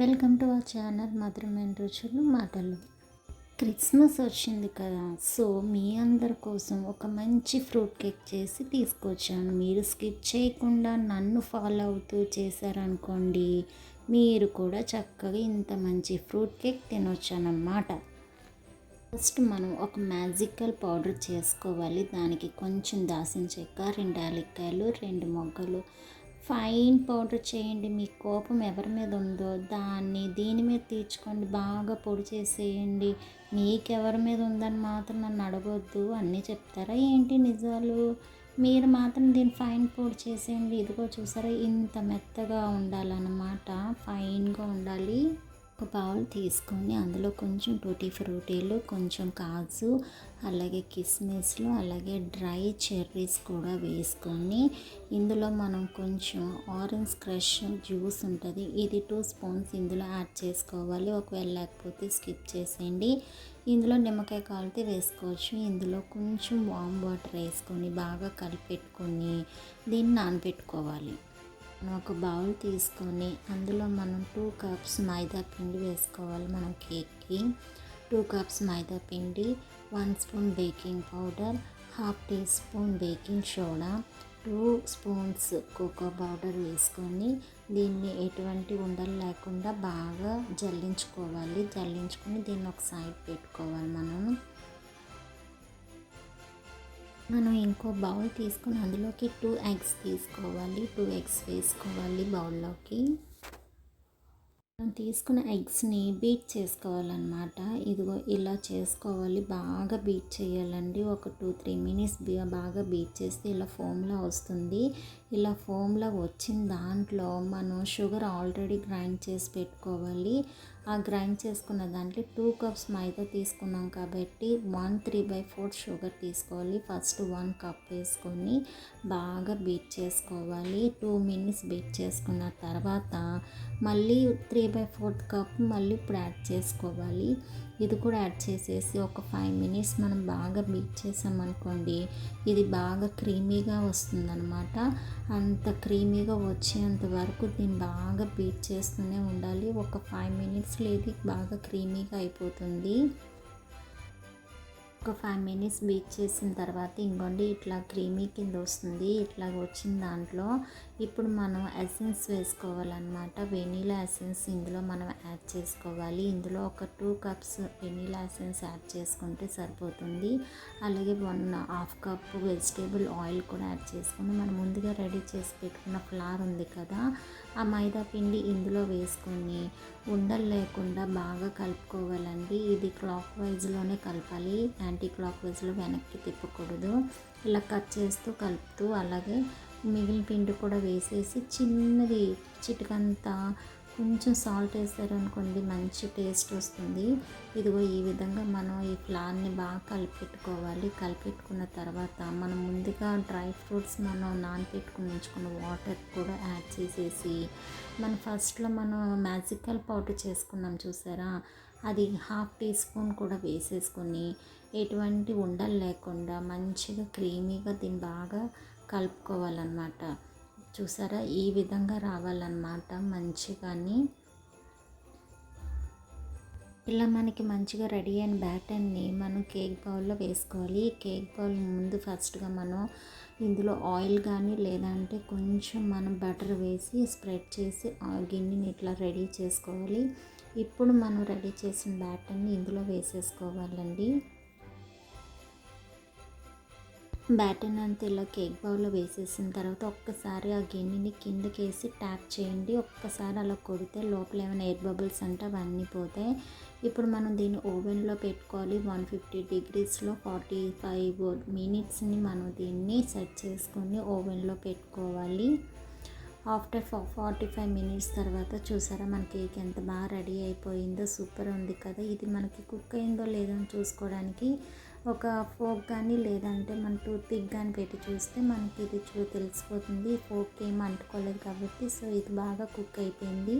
Welcome to our channel మధురమైన రుచులు మాటలు. క్రిస్మస్ వచ్చింది కదా సో మీ అందరి కోసం ఒక మంచి ఫ్రూట్ కేక్ చేసి తీసుకొచ్చాను. మీరు స్కిప్ చేయకుండా నన్ను ఫాలో అవుతూ చేశారనుకోండి మీరు కూడా చక్కగా ఇంత మంచి ఫ్రూట్ కేక్ తినొచ్చానమాట ఫస్ట్ మనం ఒక మ్యాజికల్ పౌడర్ చేసుకోవాలి. దానికి కొంచెం దాసిన చెక్క రెండు యాలక్కాయలు రెండు మొగ్గలు ఫైన్ పౌడర్ చేయండి. మీ కోపం ఎవరి మీద ఉందో దాన్ని దీని మీద తీర్చుకోండి. బాగా పొడి చేసేయండి. మీకెవరి మీద ఉందని మాత్రం నన్ను అడగొద్దు. అన్నీ చెప్తారా? ఏంటి నిజాలు? మీరు మాత్రం దీన్ని ఫైన్ పొడి చేసేయండి. ఇదిగో చూసారా? ఇంత మెత్తగా ఉండాలన్నమాట. ఫైన్గా ఉండాలి. ఒక బౌల్ తీసుకొని అందులో కొంచెం టూటీ ఫ్రూటీలు కొంచెం కాజు అలాగే కిస్మిస్లు అలాగే డ్రై చెర్రీస్ కూడా వేసుకొని ఇందులో మనం కొంచెం ఆరెంజ్ క్రష్ జ్యూస్ ఉంటుంది. ఇది టూ స్పూన్స్ ఇందులో యాడ్ చేసుకోవాలి. ఒకవేళ లేకపోతే స్కిప్ చేసేయండి. ఇందులో నిమ్మకాయ కాలితే వేసుకోవచ్చు. ఇందులో కొంచెం వామ్ వాటర్ వేసుకొని బాగా కలిపెట్టుకొని దీన్ని నానబెట్టుకోవాలి. ఒక బౌల్ తీసుకొని అందులో మనం టూ కప్స్ మైదా పిండి వేసుకోవాలి మనం కేక్కి. టూ కప్స్ మైదా పిండి one spoon baking powder half tea spoon baking soda two spoons cocoa powder వేసుకొని దీన్ని ఎటువంటి ఉండలు లేకుండా బాగా జల్లించుకోవాలి. జల్లించుకొని దీన్ని ఒక సైడ్ పెట్టుకోవాలి మనం. మనం ఇంకో బౌల్ తీసుకుని అందులోకి టూ ఎగ్స్ తీసుకోవాలి. టూ ఎగ్స్ వేసుకోవాలి బౌల్లోకి. మనం తీసుకున్న ఎగ్స్ని బీట్ చేసుకోవాలన్నమాట. ఇదిగో ఇలా చేసుకోవాలి. బాగా బీట్ చేయాలండి. ఒక టూ త్రీ మినిట్స్ బాగా బీట్ చేస్తే ఇలా ఫోమ్లా వస్తుంది. ఇలా ఫోమ్లా వచ్చిన దాంట్లో మనం షుగర్ ఆల్రెడీ గ్రైండ్ చేసి పెట్టుకోవాలి. ఆ గ్రైండ్ చేసుకున్న దాంట్లో టూ కప్స్ మైదా తీసుకున్నాం కాబట్టి one three by four sugar తీసుకోవాలి. ఫస్ట్ వన్ కప్ వేసుకొని బాగా బీట్ చేసుకోవాలి. టూ మినిట్స్ బీట్ చేసుకున్న తర్వాత మళ్ళీ త్రీ బై ఫోర్త్ కప్ మళ్ళీ ఇప్పుడు యాడ్ చేసుకోవాలి. ఇది కూడా యాడ్ చేసేసి ఒక ఫైవ్ మినిట్స్ మనం బాగా బీట్ చేసామనుకోండి ఇది బాగా క్రీమీగా వస్తుందన్నమాట. అంత క్రీమీగా వచ్చేంత వరకు దీన్ని బాగా బీట్ చేస్తూనే ఉండాలి. ఒక ఫైవ్ మినిట్స్లో ఇది బాగా క్రీమీగా అయిపోతుంది. ఒక ఫైవ్ మినిట్స్ బీట్ చేసిన తర్వాత ఇంకోండి ఇట్లా క్రీమీ కింద వస్తుంది. ఇట్లా వచ్చిన దాంట్లో ఇప్పుడు మనం ఎసెన్స్ వేసుకోవాలన్నమాట. వెనీలా ఎసెన్స్ ఇందులో మనం యాడ్ చేసుకోవాలి. ఇందులో ఒక two cups vanilla essence add చేసుకుంటే సరిపోతుంది. అలాగే one half cup vegetable oil కూడా యాడ్ చేసుకుని మనం ముందుగా రెడీ చేసి పెట్టుకున్న ఫ్లవర్ ఉంది కదా ఆ మైదా పిండి ఇందులో వేసుకొని ఉండలు లేకుండా బాగా కలుపుకోవాలండి. ఇది క్లాక్ వైజ్లోనే కలపాలి. యాంటీ క్లాక్ వైజ్లో వెనక్కి తిప్పకూడదు. ఇలా కట్ చేస్తూ కలుపుతూ అలాగే మిగిలిన పిండి కూడా వేసేసి చిన్నది చిటికంతా కొంచెం సాల్ట్ వేసారనుకోండి మంచి టేస్ట్ వస్తుంది. ఇదిగో ఈ విధంగా మనం ఈ ఫ్లార్ని బాగా కలిపెట్టుకోవాలి. కలిపెట్టుకున్న తర్వాత మనం ముందుగా డ్రై ఫ్రూట్స్ మనం నానపెట్టుకుని ఉంచుకున్న వాటర్ కూడా యాడ్ చేసేసి మనం ఫస్ట్లో మనం మ్యాజికల్ పౌడర్ చేసుకున్నాం చూసారా? అది హాఫ్ టీ స్పూన్ కూడా వేసేసుకొని ఎటువంటి ఉండలు లేకుండా మంచిగా క్రీమీగా దీన్ని బాగా కలుపుకోవాలన్నమాట. చూసారా? ఈ విధంగా రావాలన్నమాట మంచిగాని. ఇలా మనకి మంచిగా రెడీ అయిన బ్యాటర్ని మనం కేక్ బౌల్లో వేసుకోవాలి. ఈ కేక్ బౌల్ ముందు ఫస్ట్గా మనం ఇందులో ఆయిల్ కానీ లేదంటే కొంచెం మనం బటర్ వేసి స్ప్రెడ్ చేసి ఆ గిన్నెని ఇట్లా రెడీ చేసుకోవాలి. ఇప్పుడు మనం రెడీ చేసిన బ్యాటర్ని ఇందులో వేసేసుకోవాలండి. బ్యాటర్ అంతా ఇలా కేక్ బౌల్లో వేసేసిన తర్వాత ఒక్కసారి ఆ గిన్నెని కిందకేసి ట్యాప్ చేయండి. ఒక్కసారి అలా కొడితే లోపల ఏమైనా ఎయిర్ బబుల్స్ అంటే అవన్నీ పోతాయి. ఇప్పుడు మనం దీన్ని ఓవెన్లో పెట్టుకోవాలి. వన్ ఫిఫ్టీ డిగ్రీస్లో ఫార్టీ ఫైవ్ మినిట్స్ని మనం దీన్ని సెట్ చేసుకొని ఓవెన్లో పెట్టుకోవాలి. ఆఫ్టర్ ఫార్టీ ఫైవ్ మినిట్స్ తర్వాత చూసారా మన కేక్ ఎంత బాగా రెడీ అయిపోయిందో. సూపర్ ఉంది కదా. ఇది మనకి కుక్ అయిందో లేదో చూసుకోవడానికి ఒక ఫోక్ కానీ లేదంటే మన టూత్పిక్ కానీ పెట్టి చూస్తే మనకి ఇది చూ తెలిసిపోతుంది. ఫోక్ ఏం అంటుకోలేదు కాబట్టి సో ఇది బాగా కుక్ అయిపోయింది.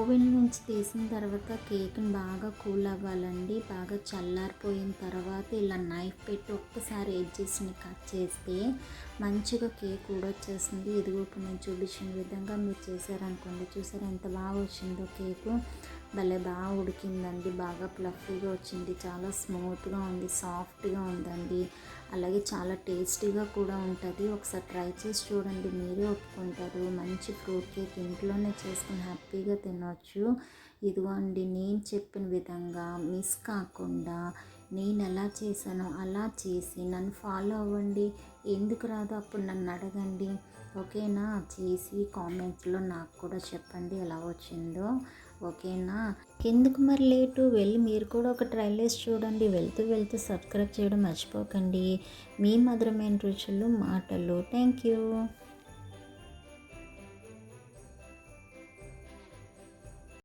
ఓవెన్ నుంచి తీసిన తర్వాత కేక్ని బాగా కూల్ అవ్వాలండి. బాగా చల్లారిపోయిన తర్వాత ఇలా నైఫ్ పెట్టి ఒక్కసారి ఎడ్జెస్ని కట్ చేస్తే మంచిగా కేక్ ఊడొచ్చేస్తుంది. ఇదిగో ఇప్పుడు నేను చూపించిన విధంగా మీరు చేశారనుకోండి. చూసారు ఎంత బాగా వచ్చిందో కేకు. భలే బాగా ఉడికిందండి బాగా ప్లఫీగా వచ్చింది చాలా స్మూత్గా ఉంది సాఫ్ట్గా ఉందండి. అలాగే చాలా టేస్టీగా కూడా ఉంటుంది. ఒకసారి ట్రై చేసి చూడండి మీరే ఒప్పుకుంటారు. మంచి ఫ్రూట్ కేక్ ఇంట్లోనే చేసుకుని హ్యాపీగా తినవచ్చు ఇదిగోండి నేను చెప్పిన విధంగా మిస్ కాకుండా నేను ఎలా చేశానో అలా చేసి నన్ను ఫాలో అవ్వండి. ఎందుకు రాదో? అప్పుడు నన్ను అడగండి. ఓకేనా? చేసి కామెంట్స్లో నాకు కూడా చెప్పండి ఎలా వచ్చిందో. ఓకేనా? ఎందుకు మరి లేటు? వెళ్ళి మీరు కూడా ఒక ట్రైల్ వేసి చూడండి. వెళ్తూ వెళ్తూ సబ్స్క్రైబ్ చేయడం మర్చిపోకండి. మీ మధురమైన రుచులు మాటలు. Thank you